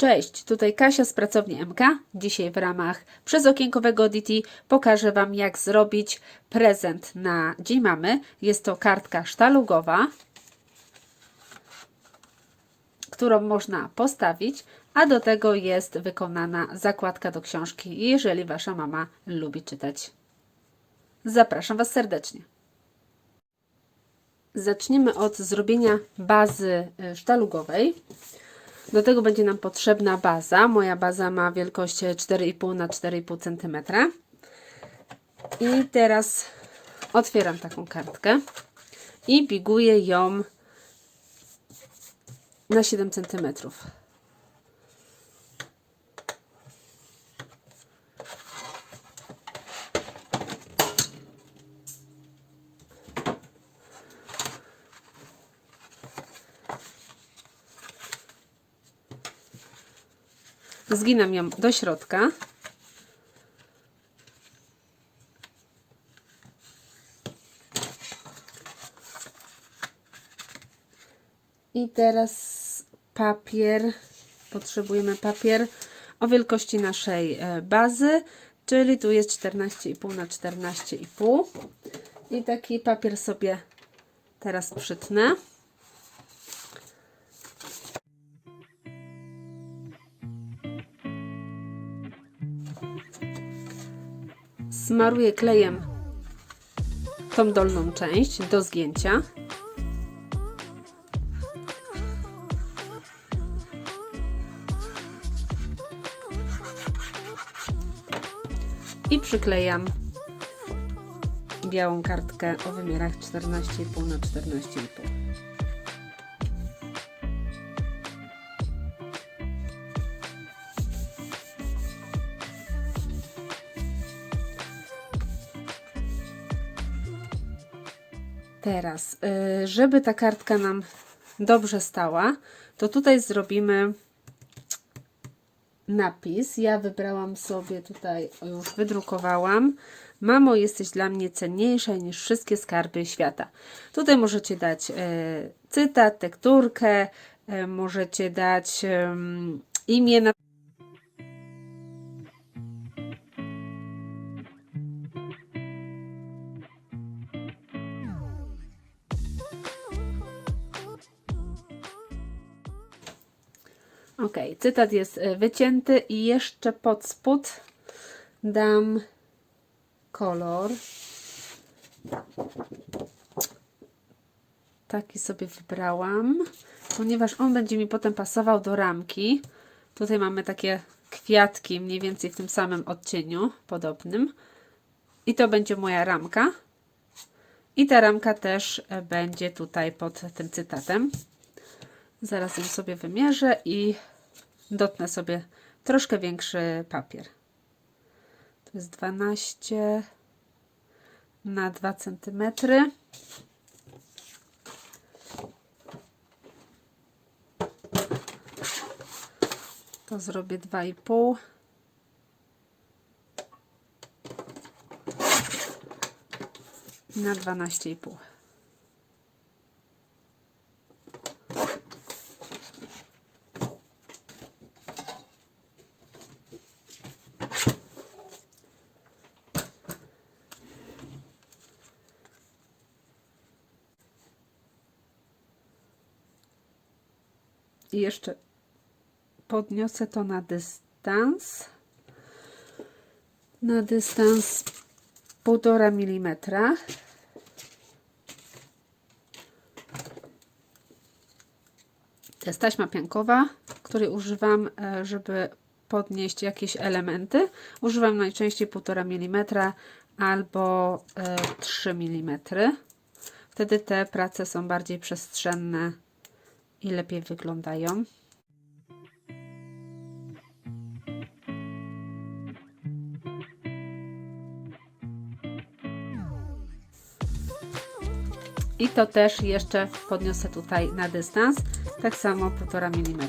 Cześć, tutaj Kasia z pracowni MK. Dzisiaj w ramach przez okienkowego DT pokażę Wam jak zrobić prezent na Dzień Mamy. Jest to kartka sztalugowa, którą można postawić, a do tego jest wykonana zakładka do książki, jeżeli Wasza mama lubi czytać. Zapraszam Was serdecznie. Zaczniemy od zrobienia bazy y, sztalugowej. Do tego będzie nam potrzebna baza. Moja baza ma wielkość 4,5 na 4,5 cm. I teraz otwieram taką kartkę i biguję ją na 7 cm. Zginam ją do środka. I teraz papier. Potrzebujemy papier o wielkości naszej e, bazy, czyli tu jest 14,5 na 14,5. I taki papier sobie teraz przytnę. Smaruję klejem tą dolną część do zgięcia. I przyklejam białą kartkę o wymiarach 14,5 na 14,5. Teraz, y, żeby ta kartka nam dobrze stała, to tutaj zrobimy napis. Ja wybrałam sobie tutaj, już wydrukowałam. Mamo, jesteś dla mnie cenniejsza niż wszystkie skarby świata. Tutaj możecie dać e, cytat, tekturkę, e, możecie dać imię na Ok, cytat jest e, wycięty i jeszcze pod spód dam kolor. Taki sobie wybrałam, ponieważ on będzie mi potem pasował do ramki. Tutaj mamy takie kwiatki mniej więcej w tym samym odcieniu, podobnym. I to będzie moja ramka. I ta ramka też e, będzie tutaj pod tym cytatem. Zaraz ją sobie wymierzę i dotnę sobie troszkę większy papier. To jest 12 na 2 cm. To zrobię 2,5 na 12,5. Jeszcze podniosę to na dystans. Na dystans 1,5 mm. To jest taśma piankowa, której używam, e, żeby podnieść jakieś elementy. Używam najczęściej 1,5 mm albo 3 mm. Wtedy te prace są bardziej przestrzenne i lepiej wyglądają. I to też jeszcze podniosę tutaj na dystans, tak samo 1,5 mm.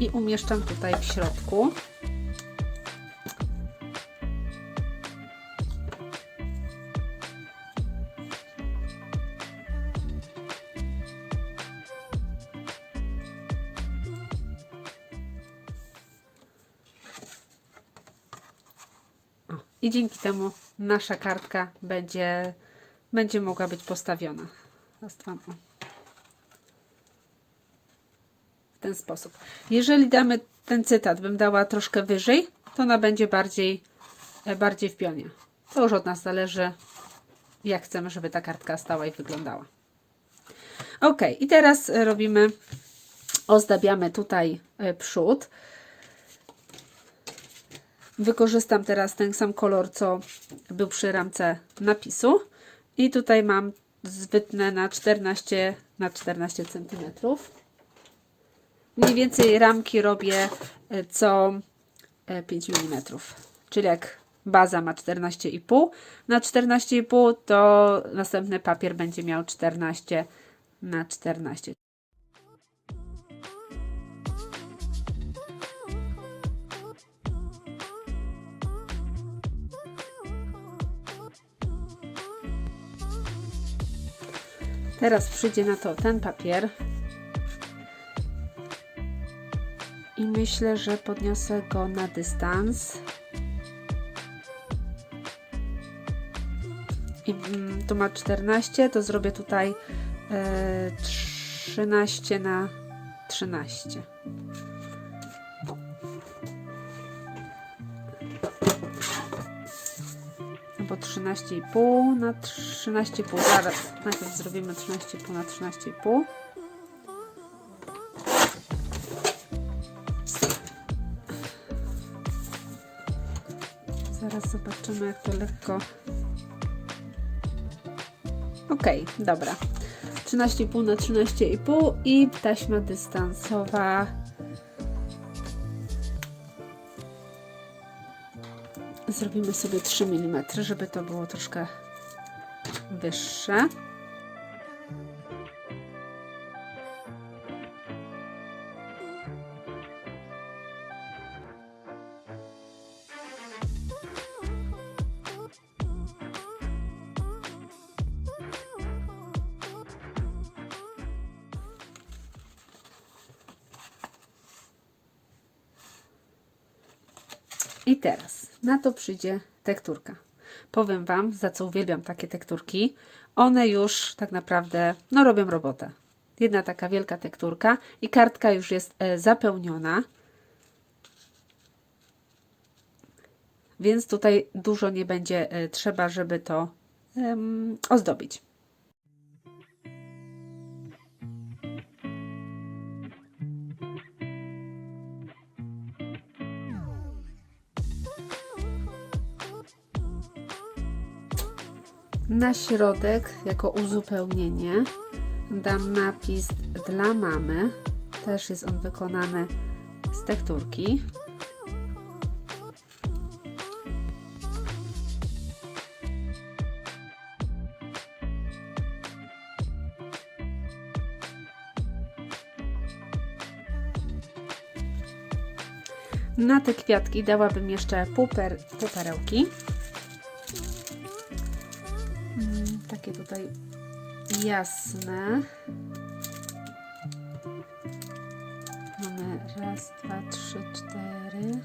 I umieszczam tutaj w środku. I dzięki temu nasza kartka będzie, będzie mogła być postawiona. W ten sposób. Jeżeli damy ten cytat, bym dała troszkę wyżej, to ona będzie bardziej, e, bardziej w pionie. To już od nas zależy, jak chcemy, żeby ta kartka stała i wyglądała. Ok, i teraz e, robimy, ozdabiamy tutaj e, przód. Wykorzystam teraz ten sam kolor, co był przy ramce napisu. I tutaj mam zbytne na 14 na 14 cm. Mniej więcej ramki robię e, co e, 5 mm. Czyli jak baza ma 14,5 na 14,5 to następny papier będzie miał 14 na 14. Teraz przyjdzie na to ten papier. I myślę, że podniosę go na dystans. I mm, tu ma 14, to zrobię tutaj e, 13 na 13. Albo 13,5 na 13,5. Zaraz, najpierw zrobimy 13,5 na 13,5. Zaraz zobaczymy, jak to lekko. Ok, dobra. 13,5 na 13,5 i taśma dystansowa. Zrobimy sobie 3 mm, żeby to było troszkę wyższe. Na to przyjdzie tekturka. Powiem Wam, za co uwielbiam takie tekturki. One już tak naprawdę no, robią robotę. Jedna taka wielka tekturka i kartka już jest e, zapełniona. Więc tutaj dużo nie będzie e, trzeba, żeby to ozdobić. Na środek, jako uzupełnienie, dam napis dla mamy. Też jest on wykonany z tekturki. Na te kwiatki dałabym jeszcze pół, per, takie tutaj jasne. Mamy raz, dwa, trzy, cztery.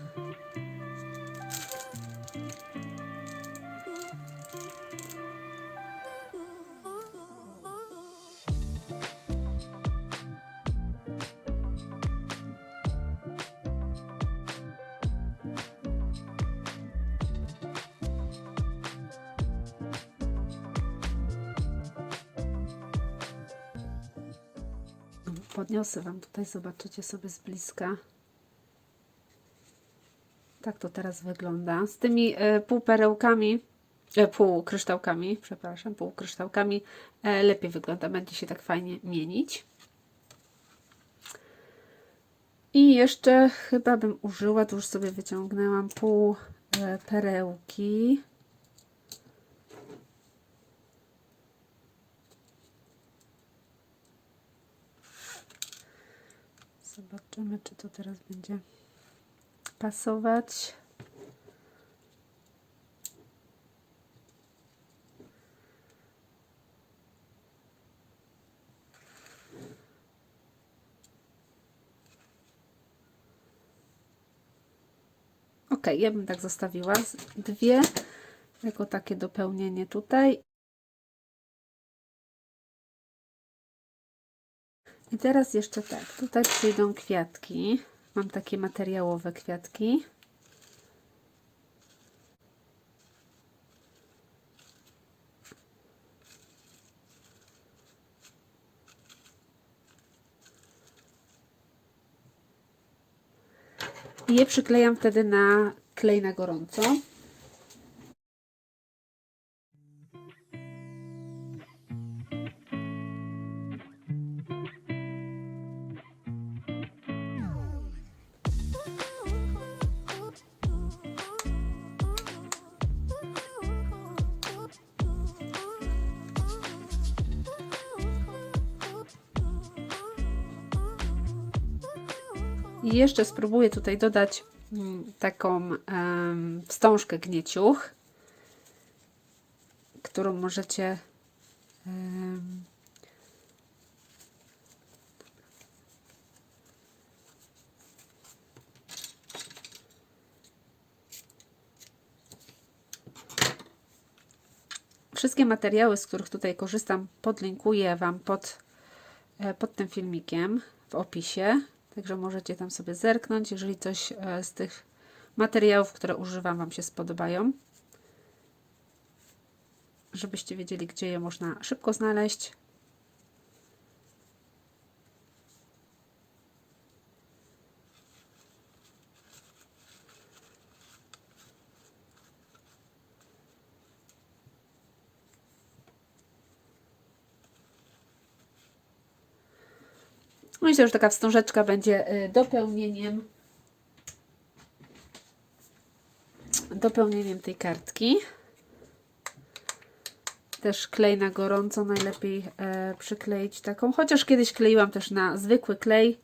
Podniosę Wam tutaj, zobaczycie sobie z bliska. Tak to teraz wygląda. Z tymi e, półperełkami, e, półkryształkami, przepraszam, półkryształkami e, lepiej wygląda. Będzie się tak fajnie mienić. I jeszcze chyba bym użyła, tu już sobie wyciągnęłam pół perełki. Zobaczymy, czy to teraz będzie pasować. Ok, ja bym tak zostawiła dwie, jako takie dopełnienie tutaj. I teraz jeszcze tak, tutaj przyjdą kwiatki. Mam takie materiałowe kwiatki. I je przyklejam wtedy na klej na gorąco. I jeszcze spróbuję tutaj dodać mm, taką wstążkę gnieciuch, którą możecie Wszystkie materiały, z których tutaj korzystam, podlinkuję Wam pod, e, pod tym filmikiem w opisie. Także możecie tam sobie zerknąć, jeżeli coś e, z tych materiałów, które używam, Wam się spodobają. Żebyście wiedzieli, gdzie je można szybko znaleźć. Myślę, że taka wstążeczka będzie y, dopełnieniem dopełnieniem tej kartki. Też klej na gorąco najlepiej e, przykleić taką, chociaż kiedyś kleiłam też na zwykły klej.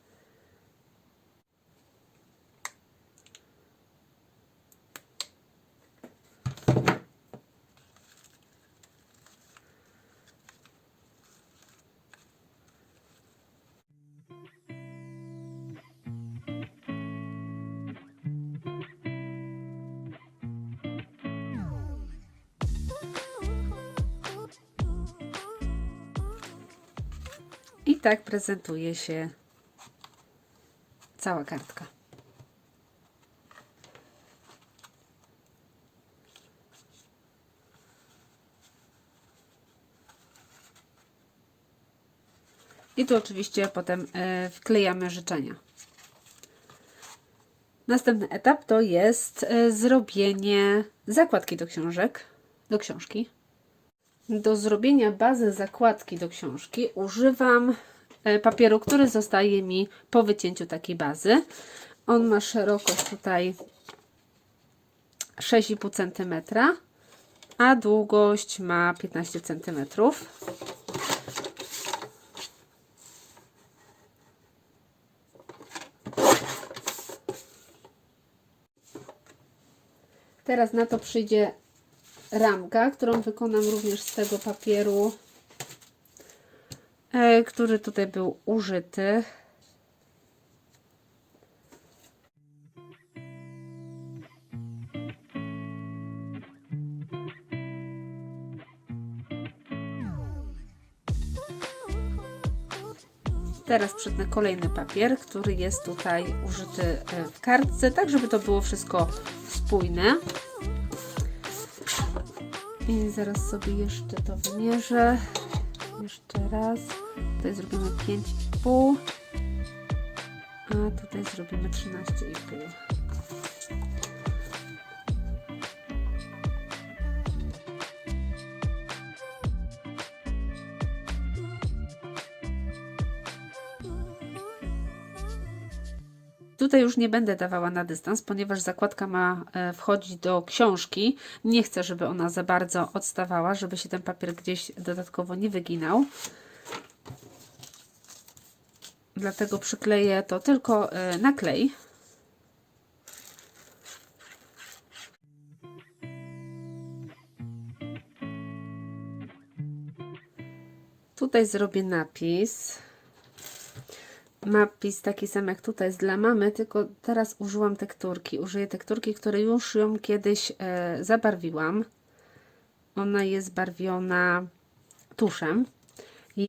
I tak prezentuje się cała kartka. I tu oczywiście potem e, wklejamy życzenia. Następny etap to jest e, zrobienie zakładki do książek, do książki. Do zrobienia bazy zakładki do książki używam e, papieru, który zostaje mi po wycięciu takiej bazy. On ma szerokość tutaj 6,5 cm, a długość ma 15 cm. Teraz na to przyjdzie ramka, którą wykonam również z tego papieru, e, który tutaj był użyty. Teraz przytnę kolejny papier, który jest tutaj użyty e, w kartce, tak żeby to było wszystko spójne. I zaraz sobie jeszcze to wymierzę. Jeszcze raz. Tutaj zrobimy 5,5. A tutaj zrobimy 13,5. Tutaj już nie będę dawała na dystans, ponieważ zakładka ma e, wchodzić do książki. Nie chcę, żeby ona za bardzo odstawała, żeby się ten papier gdzieś dodatkowo nie wyginał. Dlatego przykleję to tylko e, na klej. Tutaj zrobię napis. Napis taki sam jak tutaj jest dla mamy, tylko teraz użyłam tekturki. Użyję tekturki, której już ją kiedyś e, zabarwiłam. Ona jest barwiona tuszem. I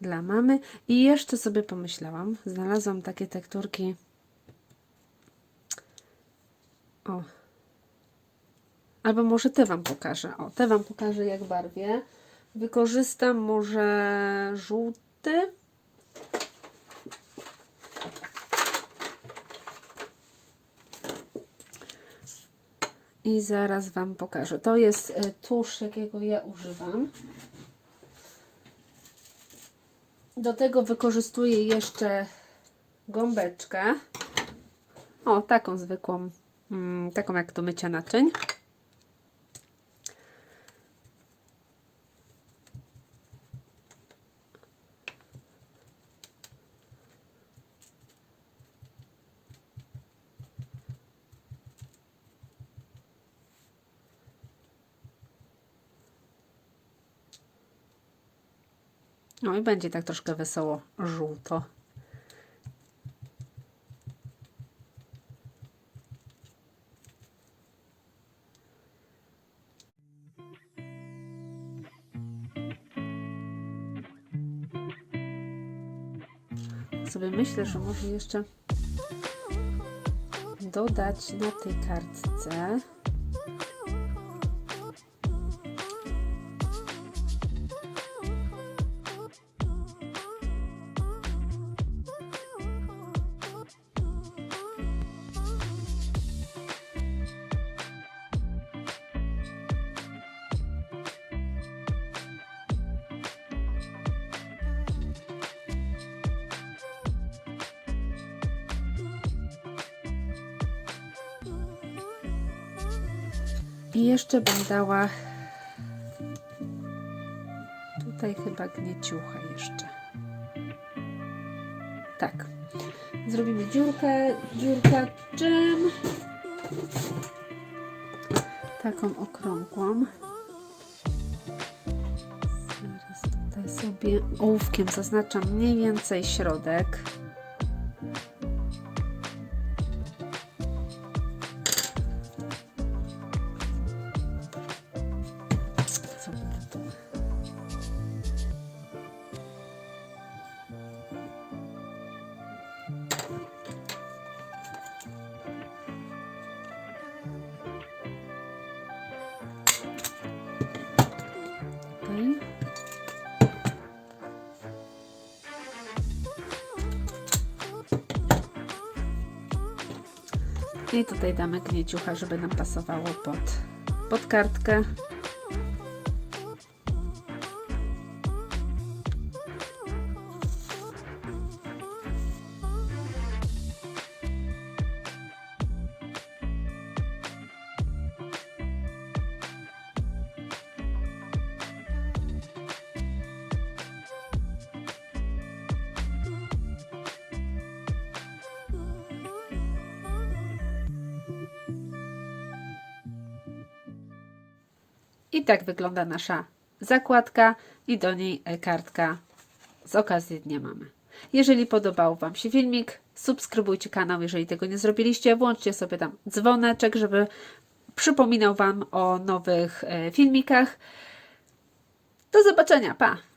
dla mamy. I jeszcze sobie pomyślałam, znalazłam takie tekturki. O. Albo może te Wam pokażę. O, te Wam pokażę jak barwię. Wykorzystam może żółty. I zaraz Wam pokażę. To jest e, tusz, jakiego ja używam. Do tego wykorzystuję jeszcze gąbeczkę. O, taką zwykłą, mm, taką jak do mycia naczyń. No i będzie tak troszkę wesoło żółto. Sobie myślę, że może jeszcze dodać na tej kartce jeszcze bym dała tutaj chyba gnieciucha jeszcze. Tak. Zrobimy dziurkę, dziurkę czym? Taką okrągłą. Zaraz tutaj sobie ołówkiem zaznaczam mniej więcej środek. I tutaj damy gnieciucha, żeby nam pasowało pod, pod kartkę. I tak wygląda nasza zakładka i do niej e, kartka z okazji Dnia Mamy. Jeżeli podobał Wam się filmik, subskrybujcie kanał, jeżeli tego nie zrobiliście, włączcie sobie tam dzwoneczek, żeby przypominał Wam o nowych e, filmikach. Do zobaczenia, pa!